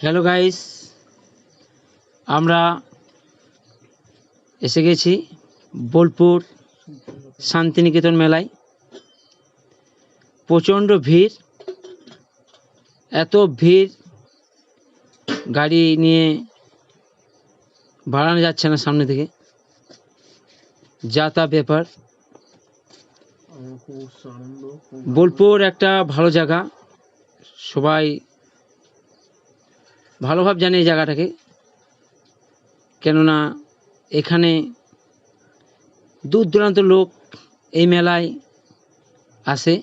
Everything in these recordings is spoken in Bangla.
হ্যালো গাইস আমরা এসে গেছি বোলপুর শান্তিনিকেতন মেলায়। প্রচণ্ড ভিড়, এত ভিড়, গাড়ি নিয়ে বাড়ানো যাচ্ছে না সামনে থেকে। যা তা ব্যাপার। বোলপুর একটা ভালো জায়গা। সবাই ভালোভাবে জানে এই জায়গাটাকে। কেননা এখানে দূর দূরান্ত লোক এই মেলায় আসে।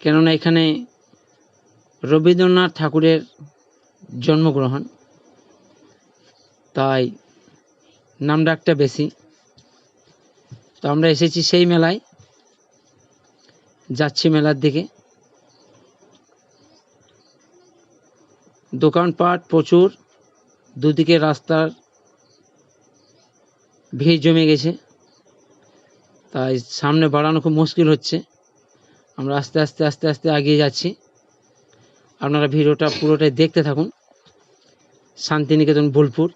কেননা এখানে রবীন্দ্রনাথ ঠাকুরের জন্মগ্রহণ। তাই নাম ডাকটা বেশি। তো আমরা এসেছি সেই মেলায়। যাচ্ছি মেলার দিকে। দোকানপাট প্রচুর, দুদিকে রাস্তার ভিড় জমে গেছে। তাই সামনে বাড়ানো খুব মুশকিল হচ্ছে। আমরা আস্তে আস্তে আস্তে আস্তে এগিয়ে যাচ্ছি। আপনারা ভিডিওটা পুরোটাই দেখতে থাকুন। শান্তিনিকেতন, বোলপুর।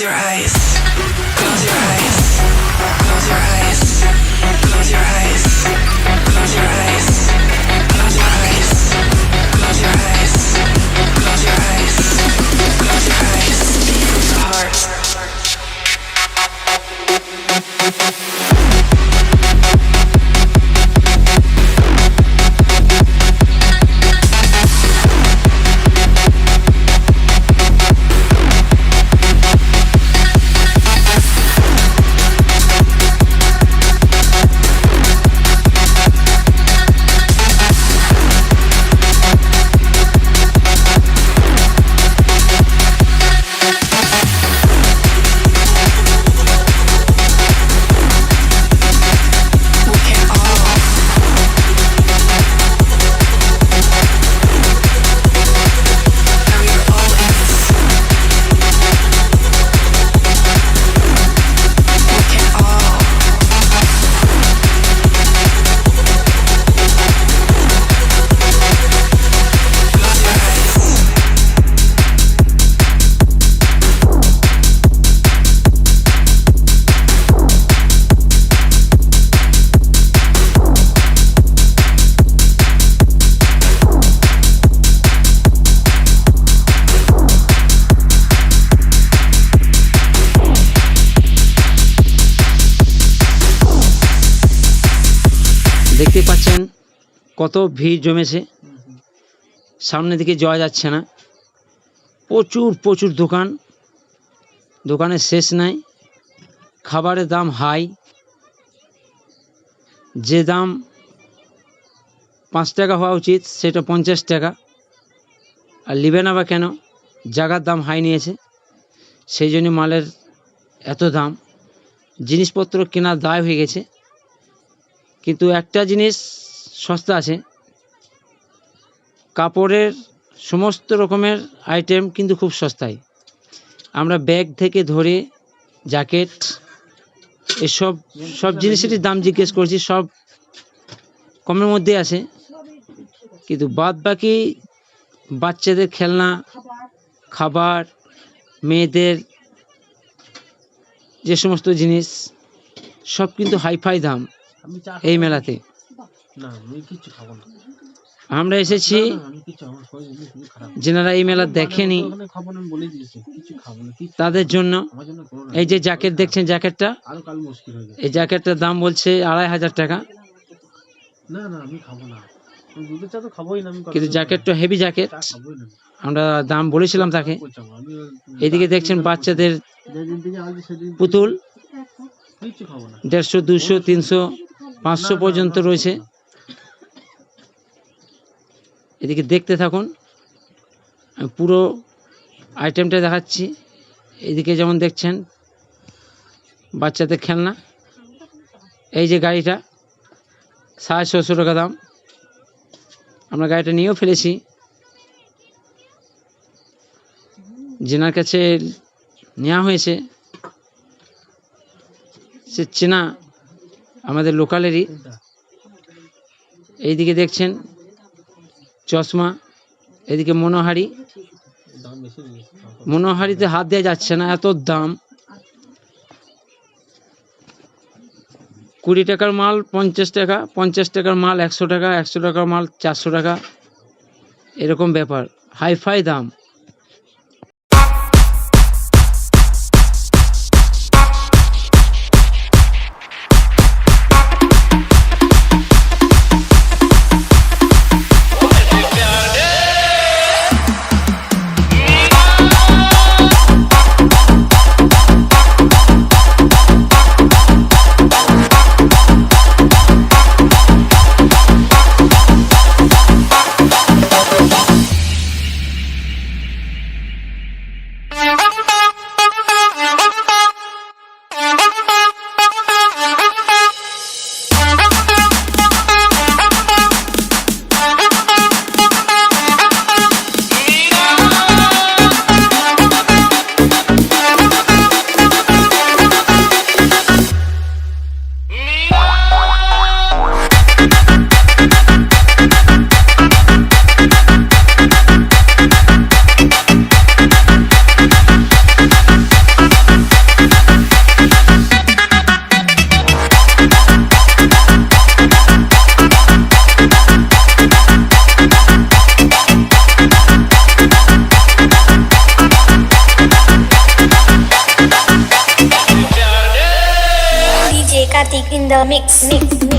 your head. কত ভিড় জমেছে। সামনের দিকে যাওয়া যাচ্ছে না। প্রচুর প্রচুর দোকান। দোকানের শেষ নাই। খাবারের দাম হাই। যে দাম পাঁচ টাকা হওয়া উচিত, সেটা পঞ্চাশ টাকা। আর নেবে না বা কেন? জায়গার দাম হাই নিয়েছে। সেই জন্য মালের এত দাম। জিনিসপত্র কেনার দায় হয়ে গেছে। কিন্তু একটা জিনিস সস্তা আছে। কাপড়ের সমস্ত রকমের আইটেম কিন্তু খুব সস্তায়। আমরা ব্যাগ থেকে ধরে জ্যাকেট এসব সব জিনিসেরই দাম জিজ্ঞেস করছি সব কমের মধ্যে আছে। কিন্তু বাদ বাকি বাচ্চাদের খেলনা খাবার মেয়েদের যে সমস্ত জিনিস সব কিন্তু হাইফাই দাম এই মেলাতে। আমরা এসেছি। যেনারা এই মেলা দেখেনি তাদের জন্য এই যে জ্যাকেট দেখছেন জ্যাকেটটা এই জ্যাকেটটার দাম বলছে আড়াই হাজার টাকা। না না আমি খাব না। কিন্তু জ্যাকেটটা হেভি জ্যাকেট আমরা দাম বলেছিলাম তাকে। এদিকে দেখছেন বাচ্চাদের পুতুল। দেড়শো দুশো তিনশো পাঁচশো পর্যন্ত রয়েছে। এদিকে দেখতে থাকুন। পুরো আইটেমটা দেখাচ্ছি। এদিকে যেমন দেখছেন, বাচ্চাদের খেলনা। এই যে গাড়িটা, সাড়ে ছশো টাকা দাম। আমরা গাড়িটা নিয়েও ফেলেছি। যেনার কাছে নেওয়া হয়েছে। সে চেনা আমাদের লোকালেরই? এইদিকে দেখছেন চশমা, এদিকে মনোহারি। মনোহারিতে হাত দেওয়া যাচ্ছে না, এত দাম। কুড়ি টাকার মাল পঞ্চাশ টাকা, পঞ্চাশ টাকার মাল একশো টাকা, একশো টাকার মাল চারশো টাকা। এরকম ব্যাপার, হাইফাই দাম। The mix. mix.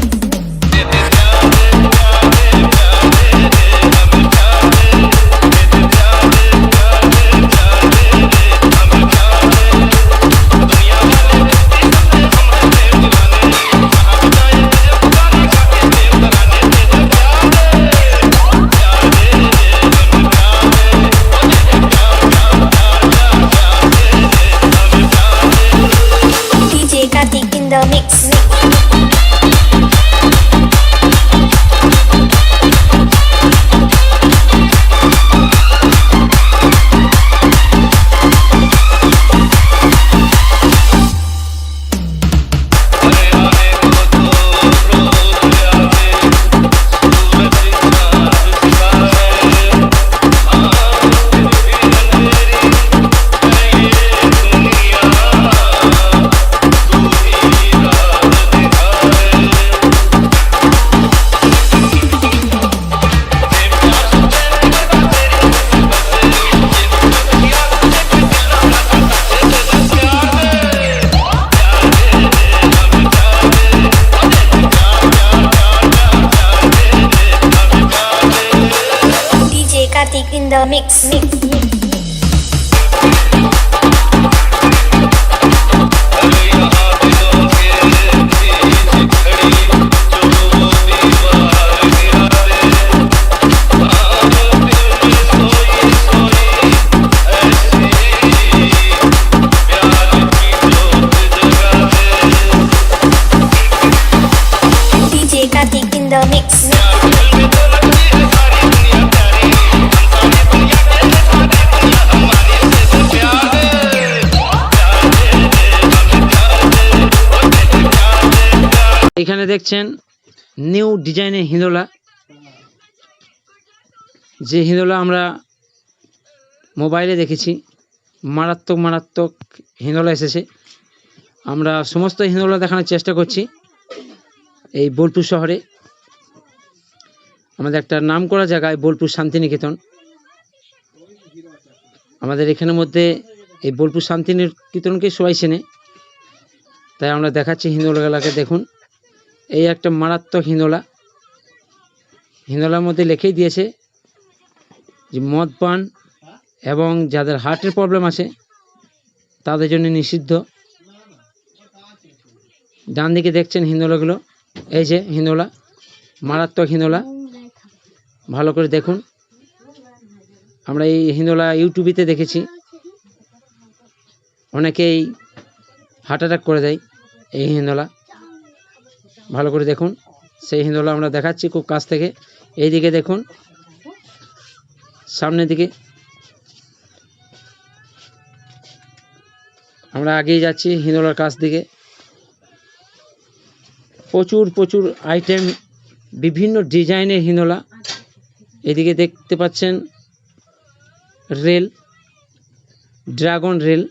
দেখছেন নিউ ডিজাইনের হিন্দোলা। যে হিন্দোলা আমরা মোবাইলে দেখেছি, মারাত্মক মারাত্মক হিন্দোলা এসেছে। আমরা সমস্ত হিন্দোলা দেখানোর চেষ্টা করছি এই বোলপুর শহরে। আমাদের একটা নাম করা জায়গায় বোলপুর শান্তিনিকেতন। আমাদের এখানের মধ্যে এই বোলপুর শান্তিনিকেতনকে সবাই চেনে। তাই আমরা দেখাচ্ছি হিন্দোলাগুলাকে দেখুন। এই একটা মারাত্মক হিন্দোলা হিন্দোলার মধ্যে লিখেই দিয়েছে যে, মদ পান এবং যাদের হার্টের প্রবলেম আছে, তাদের জন্য নিষিদ্ধ। ডান দিকে দেখছেন হিন্দোলাগুলো এই যে হিন্দোলা মারাত্মক হিন্দোলা ভালো করে দেখুন। আমরা এই হিন্দোলা ইউটিউবিতে দেখেছি। অনেকেই হার্ট অ্যাটাক করে দেয় এই হিন্দোলা ভালো করে দেখুন। সেই হিন্দোলা আমরা দেখাচ্ছি খুব কাছ থেকে। এই দিকে দেখুন। সামনের দিকে। আমরা আগেই যাচ্ছি হিন্দোলার কাছ দিকে। প্রচুর প্রচুর আইটেম বিভিন্ন ডিজাইনের হিন্দোলা। এদিকে দেখতে পাচ্ছেন রেল ড্রাগন রেল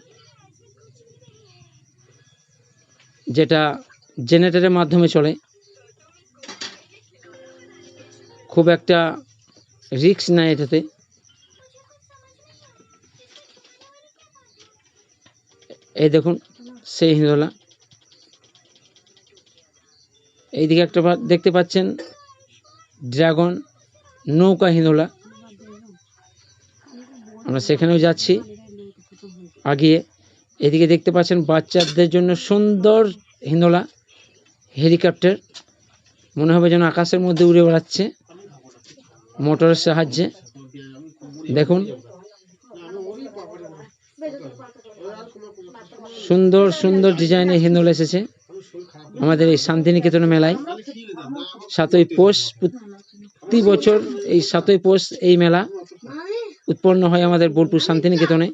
যেটা জেনারেটরের মাধ্যমে চলে। খুব একটা রিস্ক নাই এটাতে। এই দেখুন, সেই হিন্দোলা। এইদিকে একটা দেখতে পাচ্ছেন, ড্রাগন নৌকা হিন্দোলা। আমরা সেখানেও যাচ্ছি, আগিয়ে। এদিকে দেখতে পাচ্ছেন বাচ্চাদের জন্য সুন্দর হিন্দোলা। হেলিকপ্টার মনে হবে যেন আকাশের মধ্যে উড়ে বেড়াচ্ছে। মোটরের সাহায্যে। দেখুন। সুন্দর সুন্দর ডিজাইনের হিন্দোলা এসেছে। আমাদের এই শান্তিনিকেতন মেলায়। সাতই পৌষ প্রতি বছর এই সাতই পৌষ এই মেলা উৎপন্ন হয় আমাদের বোলপুর শান্তিনিকেতনে।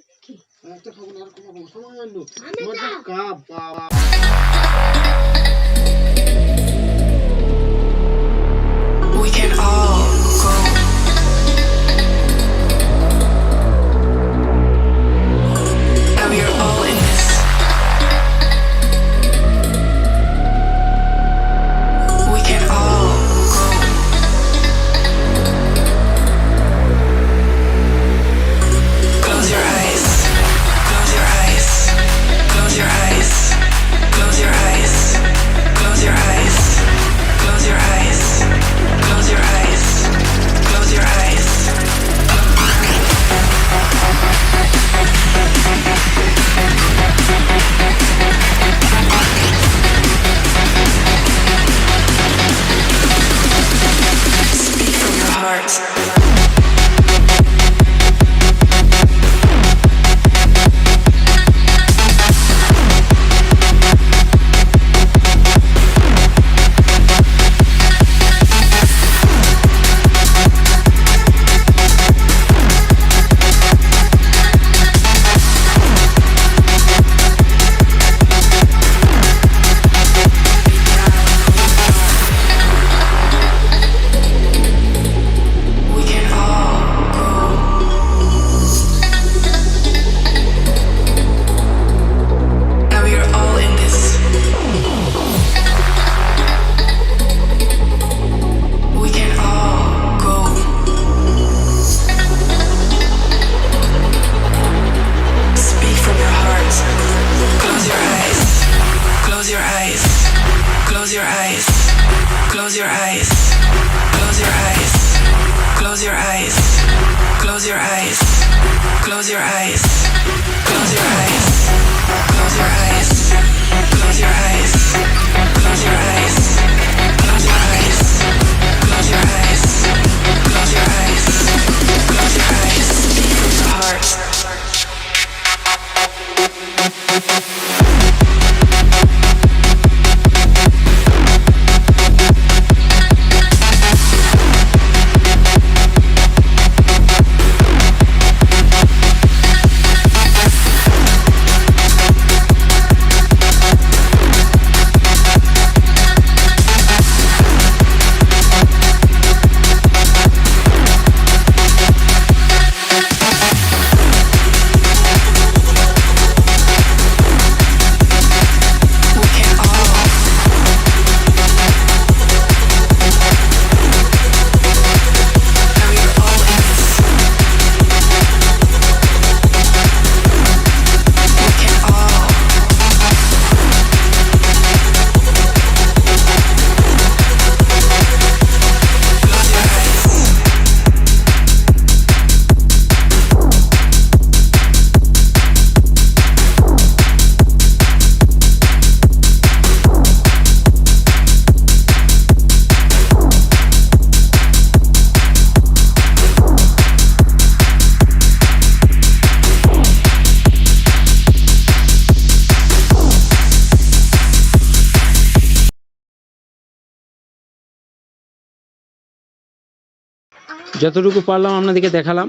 যতটুকু পারলাম আপনাদেরকে দেখালাম,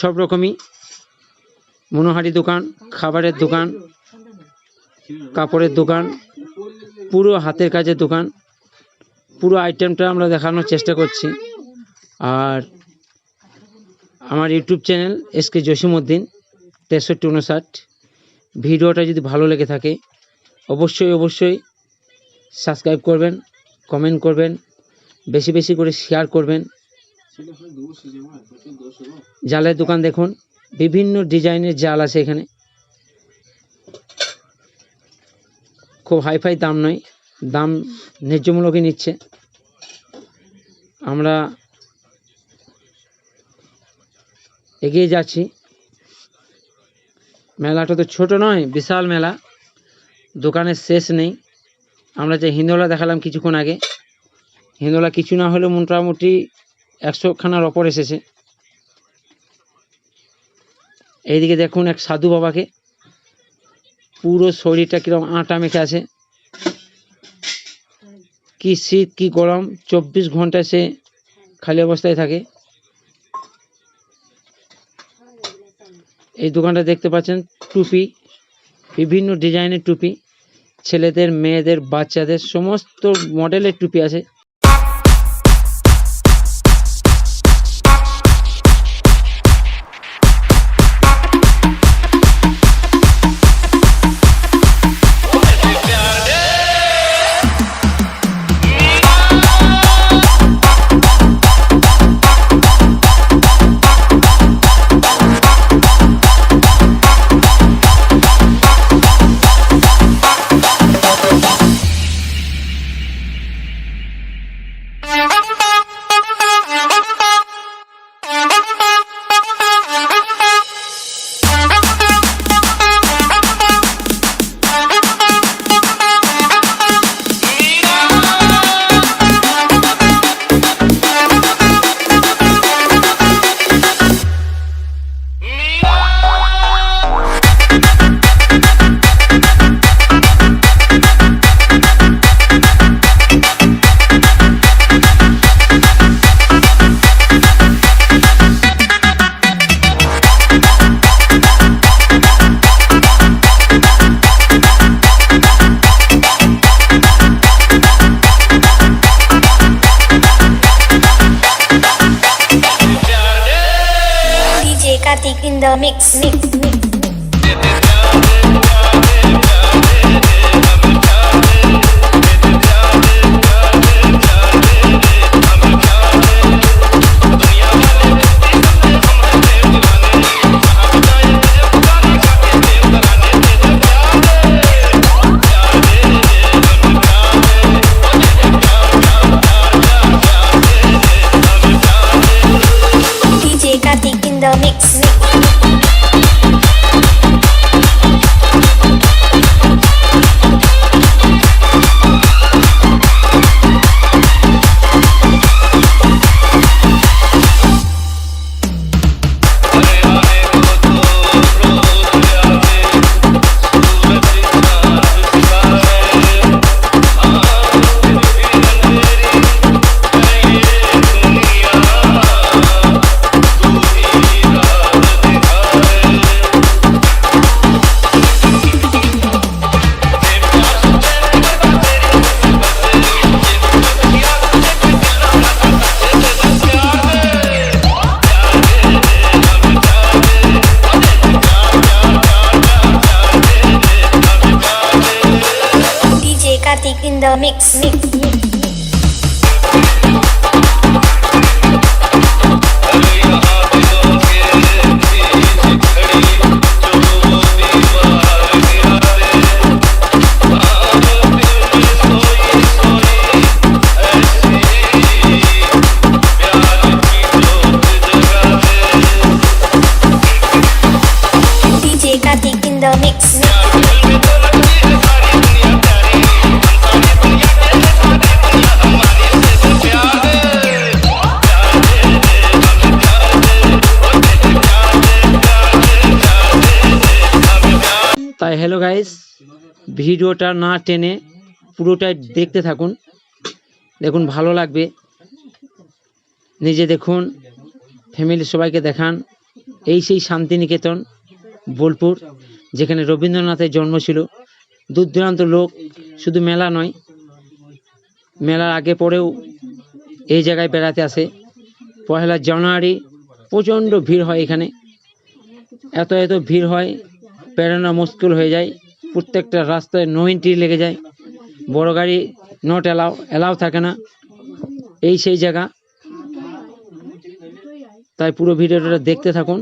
সব রকমই মনোহারি দোকান, খাবারের দোকান, কাপড়ের দোকান, পুরো হাতের কাজের দোকান, পুরো আইটেমটা আমরা দেখানোর চেষ্টা করছি। আর আমার YouTube channel S K Jasimuddin, তেষট্টি উনষাট ভিডিওটা যদি ভালো লেগে থাকে, অবশ্যই অবশ্যই সাবস্ক্রাইব করবেন কমেন্ট করবেন, বেশি বেশি করে শেয়ার করবেন। জালের দোকান দেখুন, বিভিন্ন ডিজাইনের জাল আছে এখানে। খুব হাইফাই দাম নয়, দাম ন্যায্যমূলকই নিচ্ছে। আমরা এগিয়ে যাচ্ছি। মেলাটা তো ছোট নয়, বিশাল মেলা। দোকানের শেষ নেই। আমরা যে হিন্দোলা দেখালাম কিছুক্ষণ আগে। হিন্দোলা কিছু না হলেও মোটামুটি একশো খানার ওপর এসেছে। এইদিকে দেখুন এক সাধু বাবাকে। পুরো শরীরটা কীরকম আটা মেখে আছে। কি শীত, কি গরম, চব্বিশ ঘণ্টা সে খালি অবস্থায় থাকে। এই দোকানটা দেখতে পাচ্ছেন, টুপি, বিভিন্ন ডিজাইনের টুপি। ছেলেদের, মেয়েদের, বাচ্চাদের, সমস্ত মডেলের টুপি আছে। The mix. mix. ভিডিওটা না টেনে পুরোটাই দেখতে থাকুন। দেখুন, ভালো লাগবে। নিজে দেখুন, ফ্যামিলির সবাইকে দেখান। এই সেই শান্তিনিকেতন, বোলপুর, যেখানে রবীন্দ্রনাথের জন্ম ছিল। দূর দূরান্ত লোক, শুধু মেলা নয়, মেলার আগে পরেও এই জায়গায় বেড়াতে আসে। পয়লা জানুয়ারি, প্রচণ্ড ভিড় হয় এখানে। এত এত ভিড় হয় পেরোনো মুশকিল হয়ে যায়। প্রত্যেকটা রাস্তায় নো এন্ট্রি লেগে যায়। বড় গাড়ি নট অ্যালাউ অ্যালাউ থাকে না। এই সেই জায়গা। তাই পুরো ভিডিওটা দেখতে থাকুন।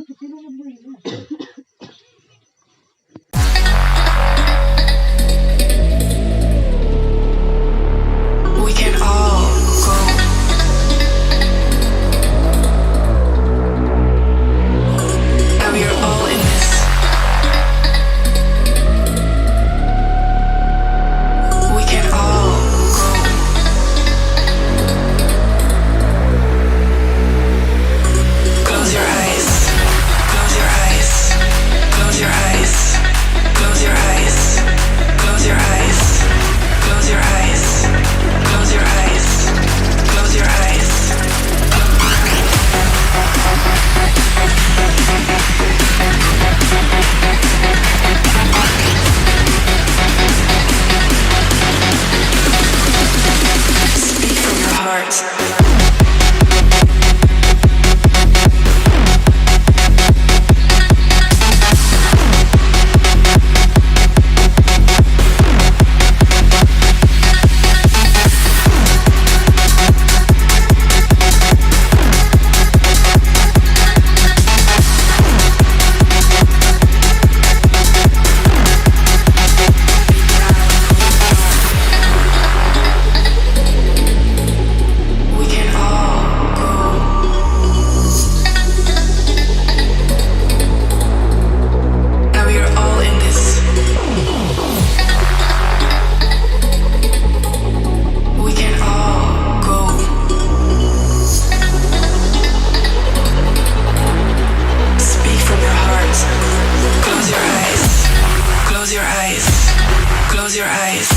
Close your eyes.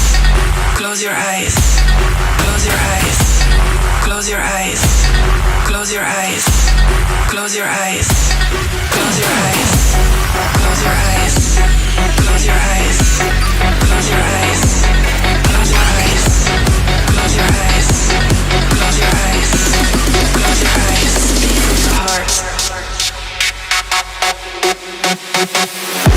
Close your eyes. Close your eyes. Close your eyes. Close your eyes. Close your eyes. Close your eyes. Close your eyes. Close your eyes. Close your eyes. Close your eyes. Close your eyes. Close your eyes. Close your eyes. Heart.